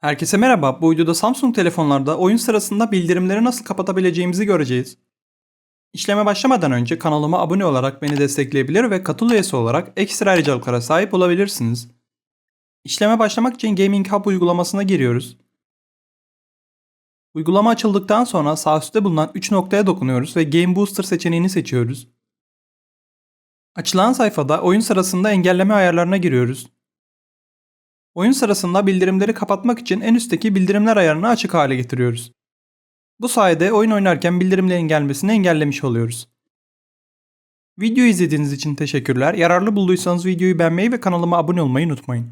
Herkese merhaba. Bu videoda Samsung telefonlarda oyun sırasında bildirimleri nasıl kapatabileceğimizi göreceğiz. İşleme başlamadan önce kanalıma abone olarak beni destekleyebilir ve katıl üyesi olarak ekstra ayrıcalıklara sahip olabilirsiniz. İşleme başlamak için Gaming Hub uygulamasına giriyoruz. Uygulama açıldıktan sonra sağ üstte bulunan 3 noktaya dokunuyoruz ve Game Booster seçeneğini seçiyoruz. Açılan sayfada oyun sırasında engelleme ayarlarına giriyoruz. Oyun sırasında bildirimleri kapatmak için en üstteki bildirimler ayarını açık hale getiriyoruz. Bu sayede oyun oynarken bildirimlerin gelmesini engellemiş oluyoruz. Video izlediğiniz için teşekkürler. Yararlı bulduysanız videoyu beğenmeyi ve kanalıma abone olmayı unutmayın.